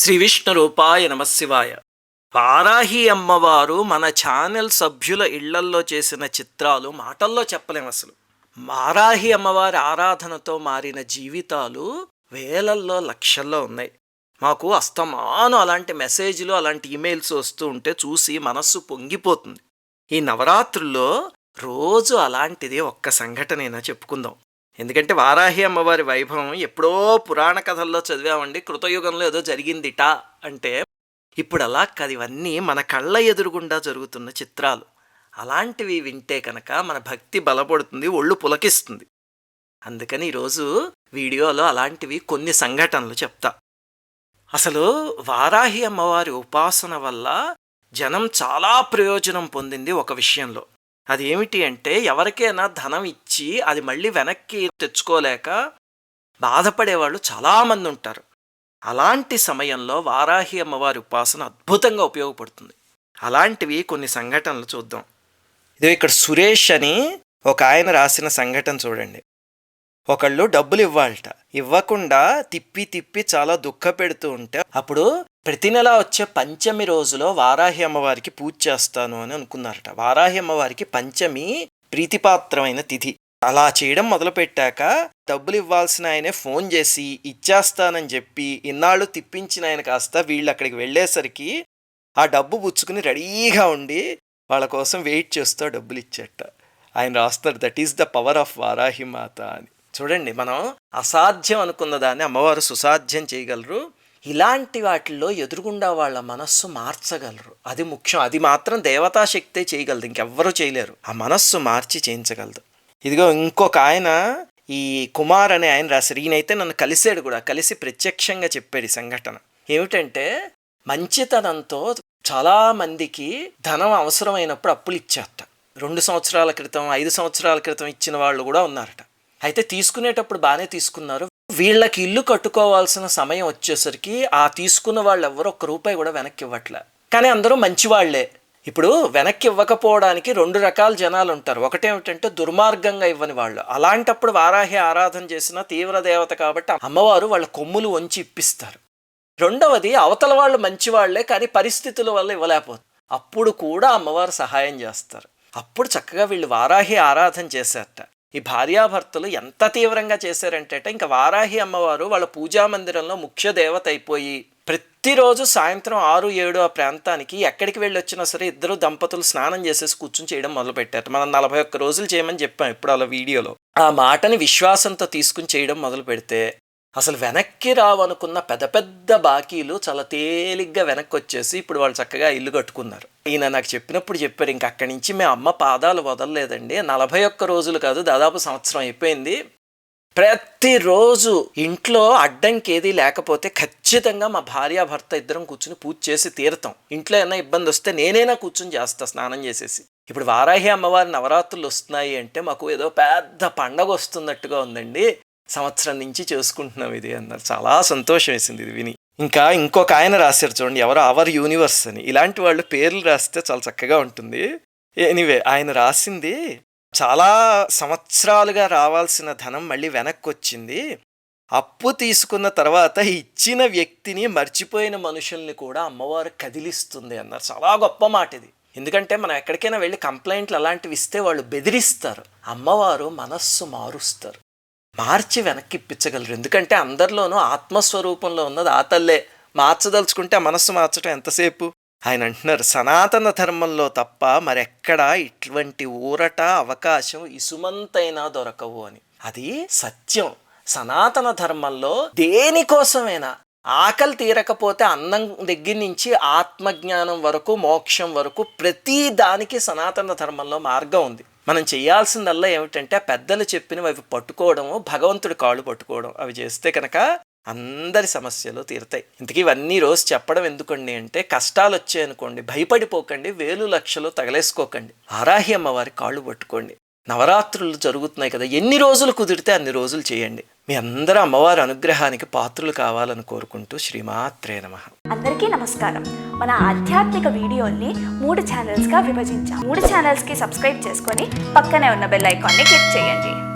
శ్రీ విష్ణు రూపాయ నమశివాయ వారాహి అమ్మవారు మన ఛానల్ సభ్యుల ఇళ్ళల్లో చేసిన చిత్రాలు మాటల్లో చెప్పలేం అసలు. వారాహి అమ్మవారి ఆరాధనతో మారిన జీవితాలు వేలల్లో లక్షల్లో ఉన్నాయి. మాకు అస్తమానం అలాంటి మెసేజ్లు అలాంటి ఇమెయిల్స్ వస్తూ ఉంటే చూసి మనస్సు పొంగిపోతుంది. ఈ నవరాత్రుల్లో రోజు అలాంటిది ఒక్క సంఘటనైనా చెప్పుకుందాం. ఎందుకంటే వారాహి అమ్మవారి వైభవం ఎప్పుడో పురాణ కథల్లో చదివామండి. కృతయుగంలో ఏదో జరిగిందిట అంటే ఇప్పుడు అలా కాదు ఇవన్నీ మన కళ్ళ ఎదురుగుండా జరుగుతున్న చిత్రాలు. అలాంటివి వింటే కనుక మన భక్తి బలపడుతుంది ఒళ్ళు పులకిస్తుంది. అందుకని ఈరోజు వీడియోలో అలాంటివి కొన్ని సంఘటనలు చెప్తా. అసలు వారాహి అమ్మవారి ఉపాసన వల్ల జనం చాలా ప్రయోజనం పొందింది ఒక విషయంలో. అది ఏమిటి అంటే ఎవరికైనా ధనం ఇచ్చి అది మళ్ళీ వెనక్కి తెచ్చుకోలేక బాధపడేవాళ్ళు చాలామంది ఉంటారు. అలాంటి సమయంలో వారాహి అమ్మవారి ఉపాసన అద్భుతంగా ఉపయోగపడుతుంది. అలాంటివి కొన్ని సంఘటనలు చూద్దాం. ఇదే ఇక్కడ సురేష్ అని ఒక ఆయన రాసిన సంఘటన చూడండి. ఒకళ్ళు డబ్బులు ఇవ్వాలట ఇవ్వకుండా తిప్పి తిప్పి చాలా దుఃఖ పెడుతూ ఉంటే అప్పుడు ప్రతి నెల వచ్చే పంచమి రోజులో వారాహి అమ్మవారికి పూజ చేస్తాను అని అనుకున్నారట. వారాహి అమ్మవారికి పంచమి ప్రీతిపాత్రమైన తిథి. అలా చేయడం మొదలుపెట్టాక డబ్బులు ఇవ్వాల్సిన ఆయనే ఫోన్ చేసి ఇచ్చేస్తానని చెప్పి ఇన్నాళ్ళు తిప్పించిన ఆయన కాస్త వీళ్ళు అక్కడికి వెళ్ళేసరికి ఆ డబ్బు పుచ్చుకుని రెడీగా ఉండి వాళ్ళ కోసం వెయిట్ చేస్తూ డబ్బులు ఇచ్చేట ఆయన రాస్తారు that is the power of Varahi Mata అని. చూడండి మనం అసాధ్యం అనుకున్న దాన్ని అమ్మవారు సుసాధ్యం చేయగలరు. ఇలాంటి వాటిల్లో ఎదురుగుండా వాళ్ళ మనస్సు మార్చగలరు. అది ముఖ్యం. అది మాత్రం దేవతా శక్తే చేయగలదు. ఇంకెవ్వరూ చేయలేరు. ఆ మనస్సు మార్చి చేయించగలదు. ఇదిగో ఇంకొక ఆయన ఈ కుమార్ అనే ఆయన రాశారు. ఈయనైతే నన్ను కలిసాడు కూడా. కలిసి ప్రత్యక్షంగా చెప్పాడు ఈ సంఘటన. ఏమిటంటే మంచితనంతో చాలా మందికి ధనం అవసరమైనప్పుడు అప్పులు ఇచ్చేట. రెండు సంవత్సరాల క్రితం ఐదు సంవత్సరాల క్రితం ఇచ్చిన వాళ్ళు కూడా ఉన్నారట. అయితే తీసుకునేటప్పుడు బాగానే తీసుకున్నారు. వీళ్ళకి ఇల్లు కట్టుకోవాల్సిన సమయం వచ్చేసరికి ఆ తీసుకున్న వాళ్ళు ఎవరు ఒక్క రూపాయి కూడా వెనక్కి ఇవ్వట్లే కానీ అందరూ మంచివాళ్ళే. ఇప్పుడు వెనక్కి ఇవ్వకపోవడానికి రెండు రకాల జనాలు ఉంటారు. ఒకటేమిటంటే దుర్మార్గంగా ఇవ్వని వాళ్ళు. అలాంటప్పుడు వారాహి ఆరాధన చేసిన తీవ్ర దేవత కాబట్టి అమ్మవారు వాళ్ళ కొమ్ములు వంచి ఇప్పిస్తారు. రెండవది అవతల వాళ్ళు మంచివాళ్ళే కానీ పరిస్థితుల వల్ల ఇవ్వలేకపోతుంది అప్పుడు కూడా అమ్మవారు సహాయం చేస్తారు. అప్పుడు చక్కగా వీళ్ళు వారాహి ఆరాధన చేశారట. ఈ భార్యాభర్తలు ఎంత తీవ్రంగా చేశారంటే ఇంకా వారాహి అమ్మవారు వాళ్ళ పూజా మందిరంలో ముఖ్య దేవత అయిపోయి ప్రతిరోజు సాయంత్రం ఆరు ఏడు ఆ ప్రాంతానికి ఎక్కడికి వెళ్ళి వచ్చినా సరే ఇద్దరు దంపతులు స్నానం చేసేసి కూర్చుని చేయడం మొదలుపెట్టారు. మనం నలభై ఒక్క రోజులు చేయమని చెప్పాం ఇప్పుడు అలా వీడియోలో. ఆ మాటని విశ్వాసంతో తీసుకుని చేయడం మొదలు పెడితే అసలు వెనక్కి రావనుకున్న పెద్ద పెద్ద బాకీలు చాలా తేలిగ్గా వెనక్కి వచ్చేసి ఇప్పుడు వాళ్ళు చక్కగా ఇల్లు కట్టుకున్నారు. ఈయన నాకు చెప్పినప్పుడు చెప్పారు ఇంక అక్కడి నుంచి మేము అమ్మ పాదాలు వదలలేదండి. నలభై ఒక్క రోజులు కాదు దాదాపు సంవత్సరం అయిపోయింది. ప్రతిరోజు ఇంట్లో అడ్డంకి ఏది లేకపోతే ఖచ్చితంగా మా భార్యాభర్త ఇద్దరం కూర్చుని పూజ చేసి తీరతాం. ఇంట్లో ఏమైనా ఇబ్బంది వస్తే నేనైనా కూర్చుని చేస్తా స్నానం చేసేసి. ఇప్పుడు వారాహి అమ్మవారి నవరాత్రులు వస్తున్నాయి అంటే మాకు ఏదో పెద్ద పండగ వస్తున్నట్టుగా ఉందండి. సంవత్సరం నుంచి చేసుకుంటున్నాం ఇది అన్నారు. చాలా సంతోషం వేసింది ఇది విని. ఇంకా ఇంకొక ఆయన రాశారు చూడండి ఎవరు అవర్ యూనివర్స్ అని. ఇలాంటి వాళ్ళు పేర్లు రాస్తే చాలా చక్కగా ఉంటుంది. ఎనీవే ఆయన రాసింది చాలా సంవత్సరాలుగా రావాల్సిన ధనం మళ్ళీ వెనక్కి వచ్చింది అప్పు తీసుకున్న తర్వాత ఇచ్చిన వ్యక్తిని మర్చిపోయిన మనుషుల్ని కూడా అమ్మవారు కదిలిస్తుంది అన్నారు. చాలా గొప్ప మాట ఇది. ఎందుకంటే మనం ఎక్కడికైనా వెళ్ళి కంప్లైంట్లు అలాంటివి ఇస్తే వాళ్ళు బెదిరిస్తారు. అమ్మవారు మనస్సు మారుస్తారు. మార్చి వెనక్కి ఇప్పించగలరు. ఎందుకంటే అందరిలోనూ ఆత్మస్వరూపంలో ఉన్నది ఆ తల్లే. మార్చదలుచుకుంటే మనస్సు మార్చడం ఎంతసేపు? ఆయన అంటున్నారు సనాతన ధర్మంలో తప్ప మరెక్కడా ఇటువంటి ఊరట అవకాశం ఇసుమంతైనా దొరకవు అని. అది సత్యం. సనాతన ధర్మంలో దేనికోసమైనా ఆకలి తీరకపోతే అన్నం దగ్గర నుంచి ఆత్మజ్ఞానం వరకు మోక్షం వరకు ప్రతి దానికి సనాతన ధర్మంలో మార్గం ఉంది. మనం చేయాల్సిందల్లా ఏమిటంటే పెద్దలు చెప్పినవి అవి పట్టుకోవడము భగవంతుడి కాళ్ళు పట్టుకోవడం అవి చేస్తే కనుక అందరి సమస్యలు తీరుతాయి. ఇంతకీ ఇవన్నీ రోజు చెప్పడం ఎందుకండి అంటే కష్టాలు వచ్చాయనుకోండి భయపడిపోకండి వేలు లక్షలు తగలేసుకోకండి. ఆరాహి అమ్మవారి కాళ్ళు పట్టుకోండి. నవరాత్రులు జరుగుతున్నాయి కదా ఎన్ని రోజులు కుదిరితే అన్ని రోజులు చేయండి. మీ అందరూ అమ్మవారి అనుగ్రహానికి పాత్రులు కావాలని కోరుకుంటూ శ్రీమాత్రే నమ. అందరికీ నమస్కారం. మన ఆధ్యాత్మిక వీడియోల్ని మూడు ఛానల్స్గా విభజించాం. మూడు ఛానల్స్కి సబ్స్క్రైబ్ చేసుకొని పక్కనే ఉన్న బెల్ ఐకాన్ని క్లిక్ చేయండి.